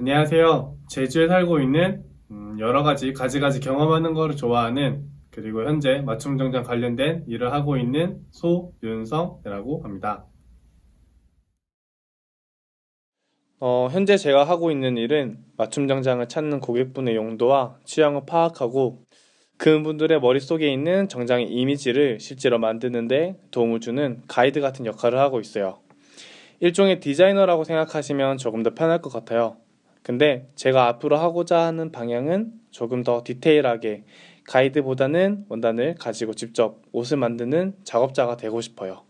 안녕하세요. 제주에 살고 있는 음, 여러 가지 가지가지 경험하는 거를 좋아하는 그리고 현재 맞춤 정장 관련된 일을 하고 있는 소윤성이라고 합니다. 어, 현재 제가 하고 있는 일은 맞춤 정장을 찾는 고객분의 용도와 취향을 파악하고 그분들의 머릿속에 있는 정장의 이미지를 실제로 만드는데 도움을 주는 가이드 같은 역할을 하고 있어요. 일종의 디자이너라고 생각하시면 조금 더 편할 것 같아요. 근데 제가 앞으로 하고자 하는 방향은 조금 더 디테일하게 가이드보다는 원단을 가지고 직접 옷을 만드는 작업자가 되고 싶어요.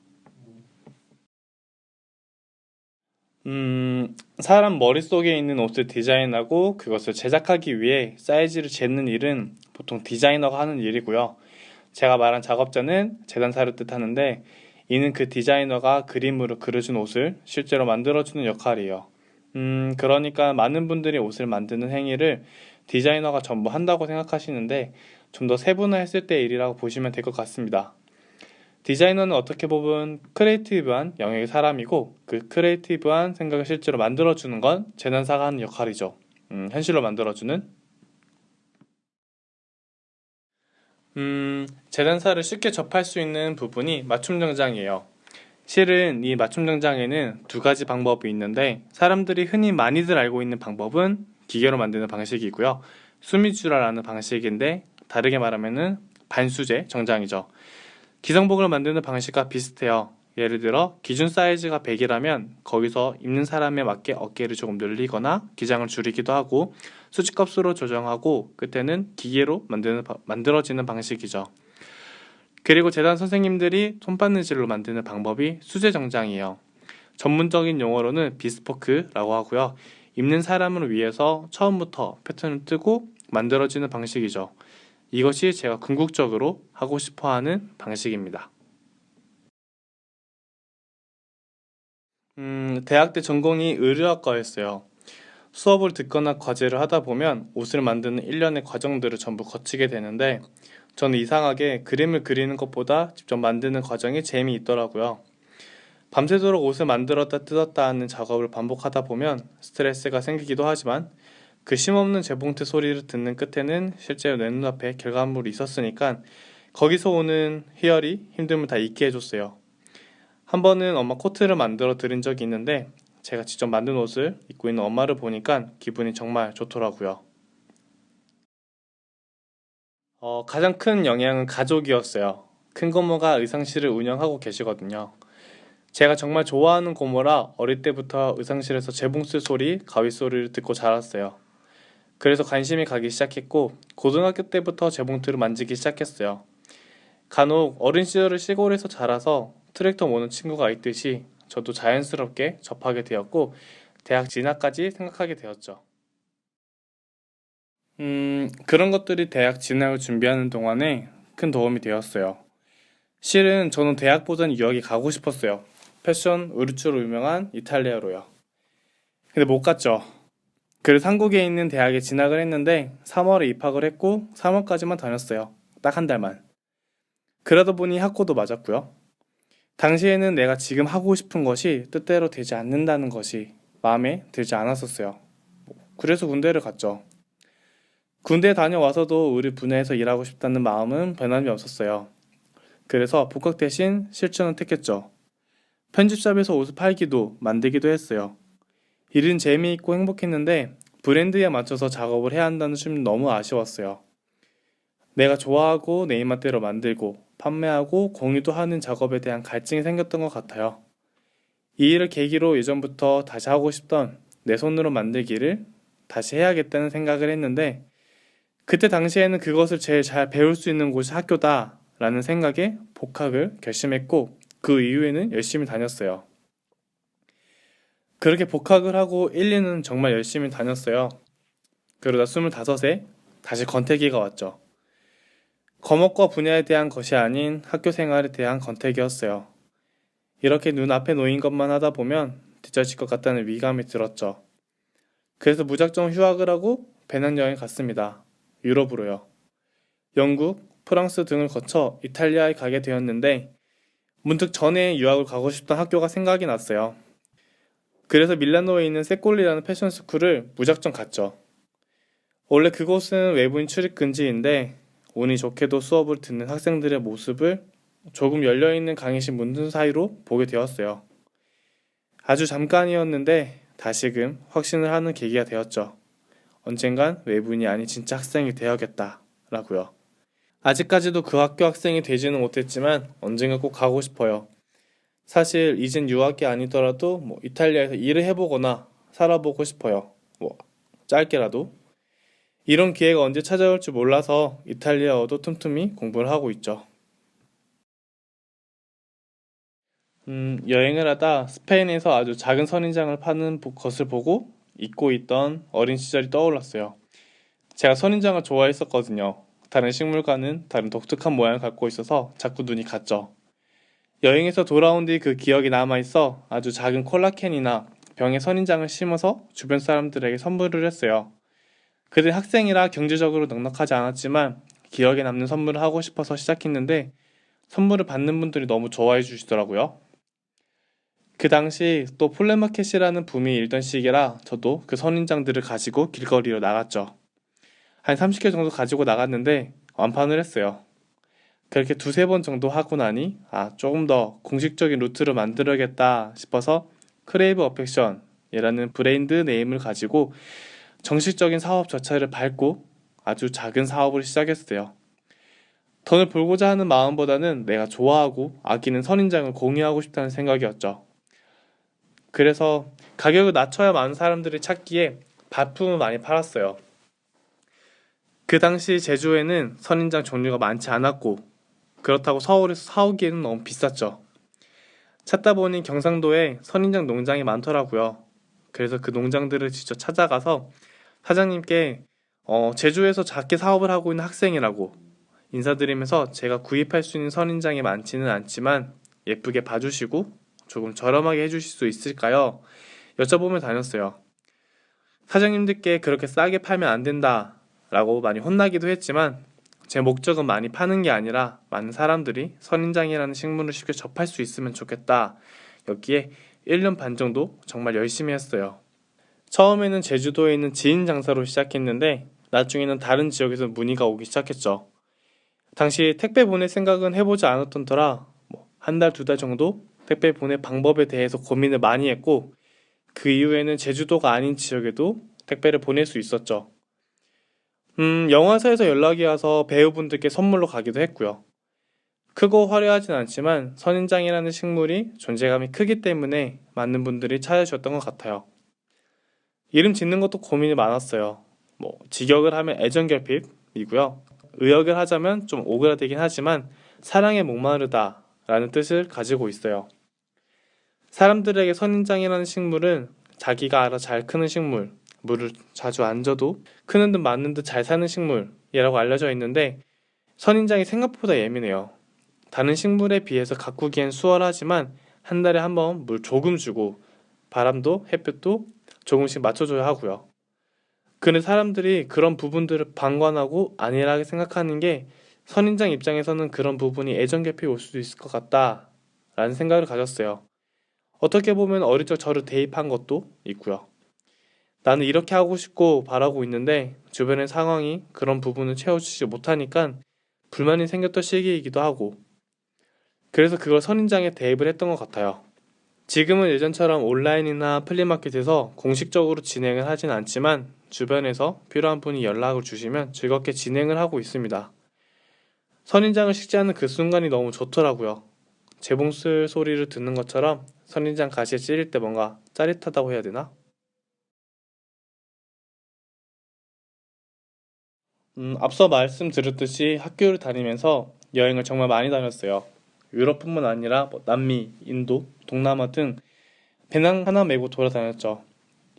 음, 사람 머릿속에 있는 옷을 디자인하고 그것을 제작하기 위해 사이즈를 재는 일은 보통 디자이너가 하는 일이고요. 제가 말한 작업자는 재단사를 뜻하는데 이는 그 디자이너가 그림으로 그려준 옷을 실제로 만들어주는 역할이에요. 음, 그러니까 많은 분들이 옷을 만드는 행위를 디자이너가 전부 한다고 생각하시는데 좀 더 세분화했을 때 일이라고 보시면 될 것 같습니다. 디자이너는 어떻게 보면 크리에이티브한 영역의 사람이고 그 크리에이티브한 생각을 실제로 만들어주는 건 재단사가 하는 역할이죠. 음, 현실로 만들어주는. 음, 재단사를 쉽게 접할 수 있는 부분이 맞춤 정장이에요. 실은 이 맞춤 정장에는 두 가지 방법이 있는데 사람들이 흔히 많이들 알고 있는 방법은 기계로 만드는 방식이고요. 수미주라라는 방식인데 다르게 말하면은 반수제 정장이죠. 기성복을 만드는 방식과 비슷해요. 예를 들어 기준 사이즈가 100이라면 거기서 입는 사람에 맞게 어깨를 조금 늘리거나 기장을 줄이기도 하고 수치값으로 조정하고 끝에는 기계로 만드는, 바- 만들어지는 방식이죠. 그리고 재단 선생님들이 손바느질로 만드는 방법이 수제 정장이에요. 전문적인 용어로는 비스포크라고 하고요. 입는 사람을 위해서 처음부터 패턴을 뜨고 만들어지는 방식이죠. 이것이 제가 궁극적으로 하고 싶어 하는 방식입니다. 음, 대학 때 전공이 의류학과였어요. 수업을 듣거나 과제를 하다 보면 옷을 만드는 일련의 과정들을 전부 거치게 되는데 저는 이상하게 그림을 그리는 것보다 직접 만드는 과정이 재미있더라고요. 밤새도록 옷을 만들었다 뜯었다 하는 작업을 반복하다 보면 스트레스가 생기기도 하지만 그 쉼없는 재봉틀 소리를 듣는 끝에는 실제로 내 눈앞에 결과물이 있었으니까 거기서 오는 희열이 힘듦을 다 잊게 해줬어요. 한 번은 엄마 코트를 만들어 드린 적이 있는데 제가 직접 만든 옷을 입고 있는 엄마를 보니까 기분이 정말 좋더라고요. 어, 가장 큰 영향은 가족이었어요. 큰 고모가 의상실을 운영하고 계시거든요. 제가 정말 좋아하는 고모라 어릴 때부터 의상실에서 재봉틀 소리, 가위 소리를 듣고 자랐어요. 그래서 관심이 가기 시작했고 고등학교 때부터 재봉틀을 만지기 시작했어요. 간혹 어린 시절을 시골에서 자라서 트랙터 모는 친구가 있듯이 저도 자연스럽게 접하게 되었고 대학 진학까지 생각하게 되었죠. 음, 그런 것들이 대학 진학을 준비하는 동안에 큰 도움이 되었어요. 실은 저는 대학보다는 유학에 가고 싶었어요. 패션 의류추로 유명한 이탈리아로요. 근데 못 갔죠. 그래서 한국에 있는 대학에 진학을 했는데 3월에 입학을 했고 3월까지만 다녔어요. 딱 한 달만. 그러다 보니 학고도 맞았고요. 당시에는 내가 지금 하고 싶은 것이 뜻대로 되지 않는다는 것이 마음에 들지 않았었어요. 그래서 군대를 갔죠. 군대 다녀와서도 우리 분야에서 일하고 싶다는 마음은 변함이 없었어요. 그래서 복학 대신 실천을 택했죠. 편집샵에서 옷을 팔기도 만들기도 했어요. 일은 재미있고 행복했는데 브랜드에 맞춰서 작업을 해야 한다는 점이 너무 아쉬웠어요. 내가 좋아하고 내 입맛대로 만들고 판매하고 공유도 하는 작업에 대한 갈증이 생겼던 것 같아요. 이 일을 계기로 예전부터 다시 하고 싶던 내 손으로 만들기를 다시 해야겠다는 생각을 했는데 그때 당시에는 그것을 제일 잘 배울 수 있는 곳이 학교다라는 생각에 복학을 결심했고 그 이후에는 열심히 다녔어요. 그렇게 복학을 하고 1, 2는 정말 열심히 다녔어요. 그러다 25세 다시 권태기가 왔죠. 과목과 분야에 대한 것이 아닌 학교 생활에 대한 권태기였어요. 이렇게 눈앞에 놓인 것만 하다 보면 뒤처질 것 같다는 위감이 들었죠. 그래서 무작정 휴학을 하고 배낭여행 갔습니다. 유럽으로요. 영국, 프랑스 등을 거쳐 이탈리아에 가게 되었는데 문득 전에 유학을 가고 싶던 학교가 생각이 났어요. 그래서 밀라노에 있는 세꼴리라는 패션 스쿨을 무작정 갔죠. 원래 그곳은 외부인 출입 금지인데 운이 좋게도 수업을 듣는 학생들의 모습을 조금 열려있는 강의실 문틈 사이로 보게 되었어요. 아주 잠깐이었는데 다시금 확신을 하는 계기가 되었죠. 언젠간 외부인이 아닌 진짜 학생이 되어야겠다. 라고요. 아직까지도 그 학교 학생이 되지는 못했지만 언젠가 꼭 가고 싶어요. 사실 이젠 유학이 아니더라도 뭐 이탈리아에서 일을 해보거나 살아보고 싶어요. 뭐 짧게라도. 이런 기회가 언제 찾아올지 몰라서 이탈리아어도 틈틈이 공부를 하고 있죠. 음, 여행을 하다 스페인에서 아주 작은 선인장을 파는 보- 것을 보고 잊고 있던 어린 시절이 떠올랐어요. 제가 선인장을 좋아했었거든요. 다른 식물과는 다른 독특한 모양을 갖고 있어서 자꾸 눈이 갔죠. 여행에서 돌아온 뒤 그 기억이 남아있어 아주 작은 콜라캔이나 병에 선인장을 심어서 주변 사람들에게 선물을 했어요. 그들 학생이라 경제적으로 넉넉하지 않았지만 기억에 남는 선물을 하고 싶어서 시작했는데 선물을 받는 분들이 너무 좋아해 주시더라고요. 그 당시 또 플레마켓이라는 붐이 일던 시기라 저도 그 선인장들을 가지고 길거리로 나갔죠. 한 30개 정도 가지고 나갔는데 완판을 했어요. 그렇게 두세 번 정도 하고 나니 아 조금 더 공식적인 루트를 만들어야겠다 싶어서 크레이브 어펙션이라는 브랜드 네임을 가지고 정식적인 사업 절차를 밟고 아주 작은 사업을 시작했어요. 돈을 벌고자 하는 마음보다는 내가 좋아하고 아끼는 선인장을 공유하고 싶다는 생각이었죠. 그래서 가격을 낮춰야 많은 사람들이 찾기에 발품을 많이 팔았어요. 그 당시 제주에는 선인장 종류가 많지 않았고 그렇다고 서울에서 사오기에는 너무 비쌌죠. 찾다 보니 경상도에 선인장 농장이 많더라고요. 그래서 그 농장들을 직접 찾아가서 사장님께 어, 제주에서 작게 사업을 하고 있는 학생이라고 인사드리면서 제가 구입할 수 있는 선인장이 많지는 않지만 예쁘게 봐주시고 조금 저렴하게 해주실 수 있을까요? 여쭤보며 다녔어요. 사장님들께 그렇게 싸게 팔면 안 된다 라고 많이 혼나기도 했지만 제 목적은 많이 파는 게 아니라 많은 사람들이 선인장이라는 식물을 쉽게 접할 수 있으면 좋겠다. 여기에 1년 반 정도 정말 열심히 했어요. 처음에는 제주도에 있는 지인 장사로 시작했는데 나중에는 다른 지역에서 문의가 오기 시작했죠. 당시 택배 보낼 생각은 해보지 않았던 터라 뭐 한 달, 두 달 정도 택배 보낼 방법에 대해서 고민을 많이 했고 그 이후에는 제주도가 아닌 지역에도 택배를 보낼 수 있었죠. 음, 영화사에서 연락이 와서 배우분들께 선물로 가기도 했고요. 크고 화려하진 않지만 선인장이라는 식물이 존재감이 크기 때문에 많은 분들이 찾아주셨던 것 같아요. 이름 짓는 것도 고민이 많았어요. 뭐 직역을 하면 애정결핍이고요. 의역을 하자면 좀 오그라들긴 하지만 사랑에 목마르다 라는 뜻을 가지고 있어요. 사람들에게 선인장이라는 식물은 자기가 알아 잘 크는 식물, 물을 자주 안 줘도 크는 듯 맞는 듯 잘 사는 식물이라고 알려져 있는데 선인장이 생각보다 예민해요. 다른 식물에 비해서 가꾸기엔 수월하지만 한 달에 한 번 물 조금 주고 바람도 햇볕도 조금씩 맞춰줘야 하고요. 그런데 사람들이 그런 부분들을 방관하고 안일하게 생각하는 게 선인장 입장에서는 그런 부분이 애정 결핍이 올 수도 있을 것 같다 라는 생각을 가졌어요. 어떻게 보면 어릴 적 저를 대입한 것도 있고요. 나는 이렇게 하고 싶고 바라고 있는데 주변의 상황이 그런 부분을 채워주지 못하니까 불만이 생겼던 시기이기도 하고 그래서 그걸 선인장에 대입을 했던 것 같아요. 지금은 예전처럼 온라인이나 플리마켓에서 공식적으로 진행을 하진 않지만 주변에서 필요한 분이 연락을 주시면 즐겁게 진행을 하고 있습니다. 선인장을 식재하는 그 순간이 너무 좋더라고요. 재봉슬 소리를 듣는 것처럼 선인장 가시에 찔릴 때 뭔가 짜릿하다고 해야 되나? 음, 앞서 말씀드렸듯이 학교를 다니면서 여행을 정말 많이 다녔어요. 유럽뿐만 아니라 뭐 남미, 인도, 동남아 등 배낭 하나 메고 돌아다녔죠.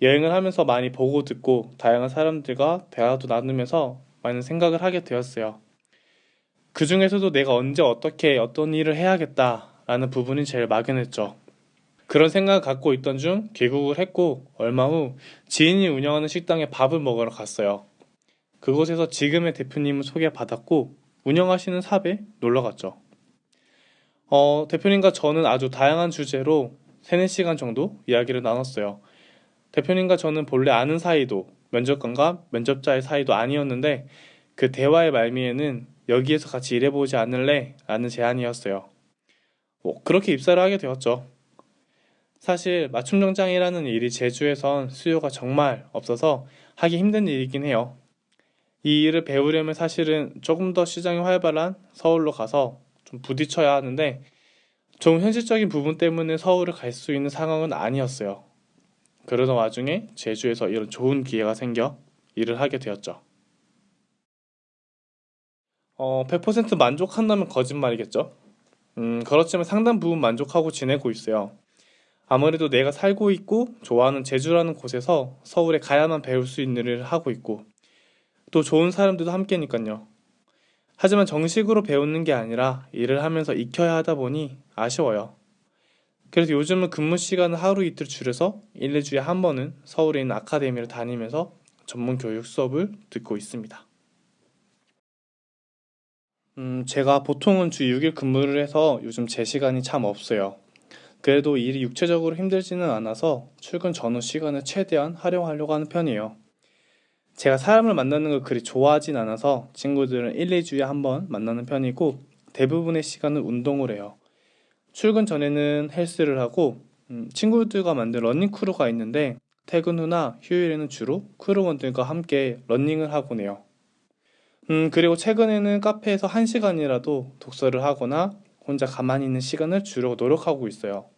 여행을 하면서 많이 보고 듣고 다양한 사람들과 대화도 나누면서 많은 생각을 하게 되었어요. 그 중에서도 내가 언제 어떻게 어떤 일을 해야겠다라는 부분이 제일 막연했죠. 그런 생각을 갖고 있던 중 귀국을 했고 얼마 후 지인이 운영하는 식당에 밥을 먹으러 갔어요. 그곳에서 지금의 대표님을 소개받았고 운영하시는 삽에 놀러 갔죠. 어, 대표님과 저는 아주 다양한 주제로 3, 4시간 정도 이야기를 나눴어요. 대표님과 저는 본래 아는 사이도 면접관과 면접자의 사이도 아니었는데 그 대화의 말미에는 여기에서 같이 일해보지 않을래? 라는 제안이었어요. 뭐 그렇게 입사를 하게 되었죠. 사실 맞춤 정장이라는 일이 제주에선 수요가 정말 없어서 하기 힘든 일이긴 해요. 이 일을 배우려면 사실은 조금 더 시장이 활발한 서울로 가서 좀 부딪혀야 하는데 좀 현실적인 부분 때문에 서울을 갈 수 있는 상황은 아니었어요. 그러던 와중에 제주에서 이런 좋은 기회가 생겨 일을 하게 되었죠. 어, 100% 만족한다면 거짓말이겠죠? 음, 그렇지만 상당 부분 만족하고 지내고 있어요. 아무래도 내가 살고 있고 좋아하는 제주라는 곳에서 서울에 가야만 배울 수 있는 일을 하고 있고 또 좋은 사람들도 함께니까요. 하지만 정식으로 배우는 게 아니라 일을 하면서 익혀야 하다 보니 아쉬워요. 그래서 요즘은 근무 시간을 하루 이틀 줄여서 1, 2주에 한 번은 서울에 있는 아카데미를 다니면서 전문 교육 수업을 듣고 있습니다. 음, 제가 보통은 주 6일 근무를 해서 요즘 제 시간이 참 없어요. 그래도 일이 육체적으로 힘들지는 않아서 출근 전후 시간을 최대한 활용하려고 하는 편이에요. 제가 사람을 만나는 걸 그리 좋아하진 않아서 친구들은 1, 2주에 한 번 만나는 편이고 대부분의 시간은 운동을 해요. 출근 전에는 헬스를 하고 음, 친구들과 만든 러닝 크루가 있는데 퇴근 후나 휴일에는 주로 크루원들과 함께 러닝을 하곤 해요. 음, 그리고 최근에는 카페에서 1시간이라도 독서를 하거나 혼자 가만히 있는 시간을 주로 노력하고 있어요.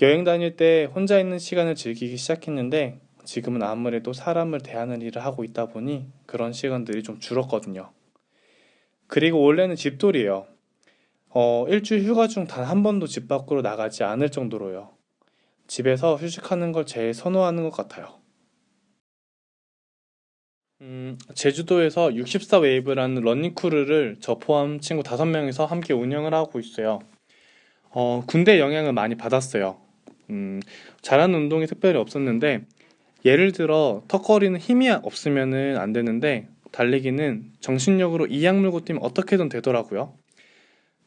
여행 다닐 때 혼자 있는 시간을 즐기기 시작했는데 지금은 아무래도 사람을 대하는 일을 하고 있다 보니 그런 시간들이 좀 줄었거든요. 그리고 원래는 집돌이에요. 어, 일주일 휴가 중 단 한 번도 집 밖으로 나가지 않을 정도로요. 집에서 휴식하는 걸 제일 선호하는 것 같아요. 음, 제주도에서 64 웨이브라는 러닝 크루를 저 포함 친구 5명이서 함께 운영을 하고 있어요. 어, 군대 영향을 많이 받았어요. 음, 잘하는 운동이 특별히 없었는데 예를 들어 턱걸이는 힘이 없으면은 안 되는데 달리기는 정신력으로 이악 물고 뛰면 어떻게든 되더라고요.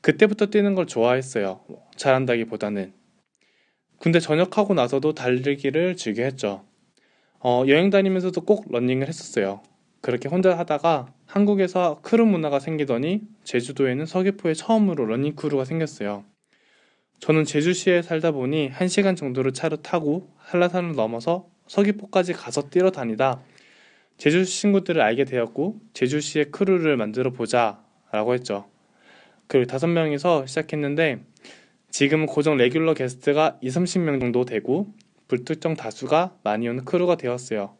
그때부터 뛰는 걸 좋아했어요. 잘한다기보다는. 군대 전역하고 나서도 달리기를 즐겨 했죠. 어, 여행 다니면서도 꼭 러닝을 했었어요. 그렇게 혼자 하다가 한국에서 크루 문화가 생기더니 제주도에는 서귀포에 처음으로 러닝 크루가 생겼어요. 저는 제주시에 살다 보니 1시간 정도를 차로 타고 한라산을 넘어서 서귀포까지 가서 뛰러 다니다 제주 친구들을 알게 되었고 제주시에 크루를 만들어 보자 라고 했죠. 그리고 다섯 명이서 시작했는데 지금은 고정 레귤러 게스트가 2, 30명 정도 되고 불특정 다수가 많이 오는 크루가 되었어요.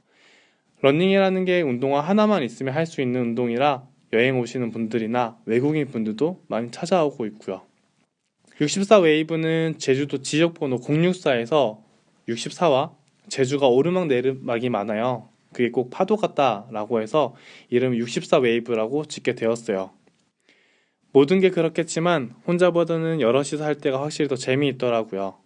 러닝이라는 게 운동화 하나만 있으면 할 수 있는 운동이라 여행 오시는 분들이나 외국인 분들도 많이 찾아오고 있고요. 64 웨이브는 제주도 지역번호 064에서 64와 제주가 오르막 내리막이 많아요. 그게 꼭 파도 같다라고 해서 이름 64 웨이브라고 짓게 되었어요. 모든 게 그렇겠지만 혼자 보다는 여럿이서 할 때가 확실히 더 재미있더라고요.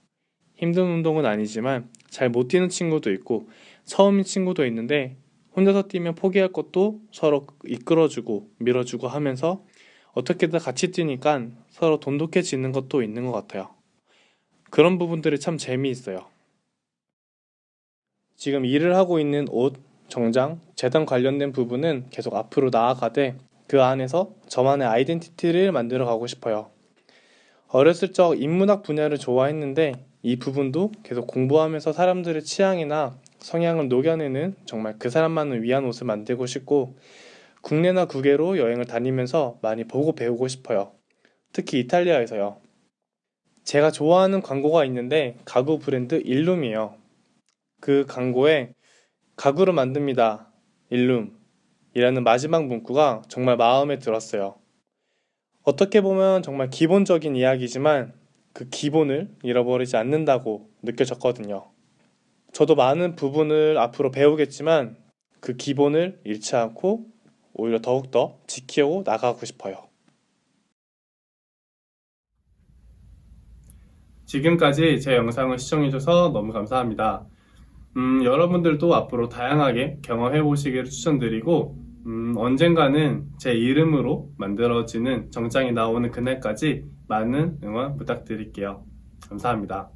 힘든 운동은 아니지만 잘 못 뛰는 친구도 있고 처음인 친구도 있는데 혼자서 뛰면 포기할 것도 서로 이끌어주고 밀어주고 하면서 어떻게든 같이 뛰니까 서로 돈독해지는 것도 있는 것 같아요. 그런 부분들이 참 재미있어요. 지금 일을 하고 있는 옷, 정장, 재단 관련된 부분은 계속 앞으로 나아가되 그 안에서 저만의 아이덴티티를 만들어 가고 싶어요. 어렸을 적 인문학 분야를 좋아했는데 이 부분도 계속 공부하면서 사람들의 취향이나 성향을 녹여내는 정말 그 사람만을 위한 옷을 만들고 싶고 국내나 국외로 여행을 다니면서 많이 보고 배우고 싶어요. 특히 이탈리아에서요. 제가 좋아하는 광고가 있는데 가구 브랜드 일룸이에요. 그 광고에 가구를 만듭니다. 일룸. 이라는 마지막 문구가 정말 마음에 들었어요. 어떻게 보면 정말 기본적인 이야기지만 그 기본을 잃어버리지 않는다고 느껴졌거든요. 저도 많은 부분을 앞으로 배우겠지만 그 기본을 잃지 않고 오히려 더욱더 지키고 나가고 싶어요. 지금까지 제 영상을 시청해주셔서 너무 감사합니다. 음, 여러분들도 앞으로 다양하게 경험해 보시기를 추천드리고, 음, 언젠가는 제 이름으로 만들어지는 정장이 나오는 그날까지 많은 응원 부탁드릴게요. 감사합니다.